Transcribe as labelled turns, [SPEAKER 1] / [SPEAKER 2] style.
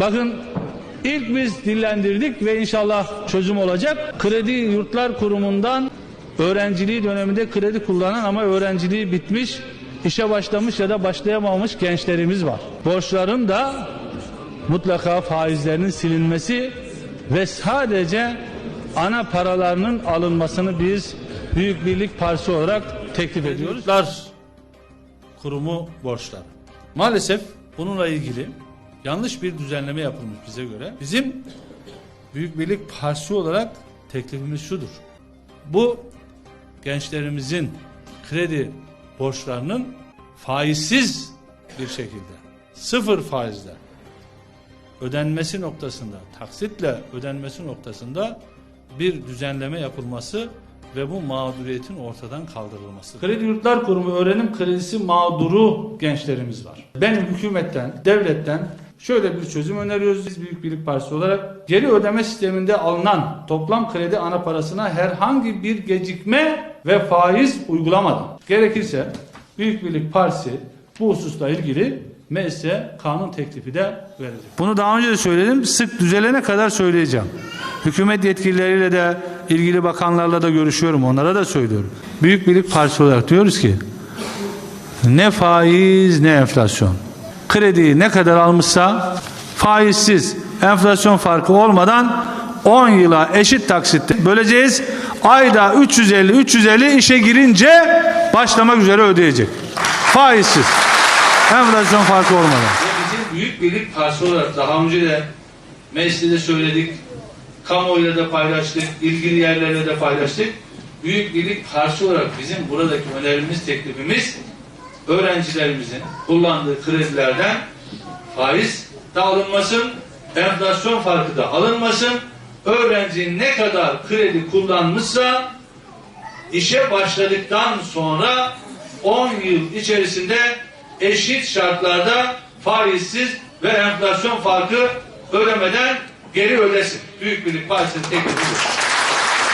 [SPEAKER 1] Bakın ilk biz dillendirdik ve inşallah çözüm olacak. Kredi Yurtlar Kurumu'ndan öğrenciliği döneminde kredi kullanan ama öğrenciliği bitmiş, işe başlamış ya da başlayamamış gençlerimiz var. Borçların da mutlaka faizlerinin silinmesi ve sadece ana paralarının alınmasını biz Büyük Birlik Partisi olarak teklif ediyoruz.
[SPEAKER 2] Kurumu borçları. Maalesef bununla ilgili yanlış bir düzenleme yapılmış bize göre. Bizim Büyük Birlik Partisi olarak teklifimiz şudur. Bu gençlerimizin kredi borçlarının faizsiz bir şekilde sıfır faizle ödenmesi noktasında taksitle ödenmesi noktasında bir düzenleme yapılması ve bu mağduriyetin ortadan kaldırılması. Kredi Yurtlar Kurumu öğrenim kredisi mağduru gençlerimiz var. Benim hükümetten, devletten şöyle bir çözüm öneriyoruz biz Büyük Birlik Partisi olarak. Geri ödeme sisteminde alınan toplam kredi ana parasına herhangi bir gecikme ve faiz uygulamadan gerekirse Büyük Birlik Partisi bu hususla ilgili meclise kanun teklifi de verecek. Bunu daha önce de söyledim. Sık düzelene kadar söyleyeceğim. Hükümet yetkilileriyle de ilgili bakanlarla da görüşüyorum. Onlara da söylüyorum. Büyük Birlik Partisi olarak diyoruz ki ne faiz ne enflasyon. Krediyi ne kadar almışsa faizsiz enflasyon farkı olmadan 10 yıla eşit taksitte böleceğiz. Ayda 350 350 işe girince başlamak üzere ödeyecek. Faizsiz. Enflasyon farkı olmadan. Bizim Büyük Birlik Partisi olarak daha önce de mecliste söyledik. Kamuoyuyla da paylaştık. ilgili yerlerle de paylaştık. Büyük Birlik Partisi olarak bizim buradaki önerimiz, teklifimiz öğrencilerimizin kullandığı kredilerden faiz de alınmasın, enflasyon farkı da alınmasın. Öğrenci ne kadar kredi kullanmışsa işe başladıktan sonra 10 yıl içerisinde eşit şartlarda faizsiz ve enflasyon farkı ödemeden geri ödesin. Büyük Birlik Partisi'nin teklifi.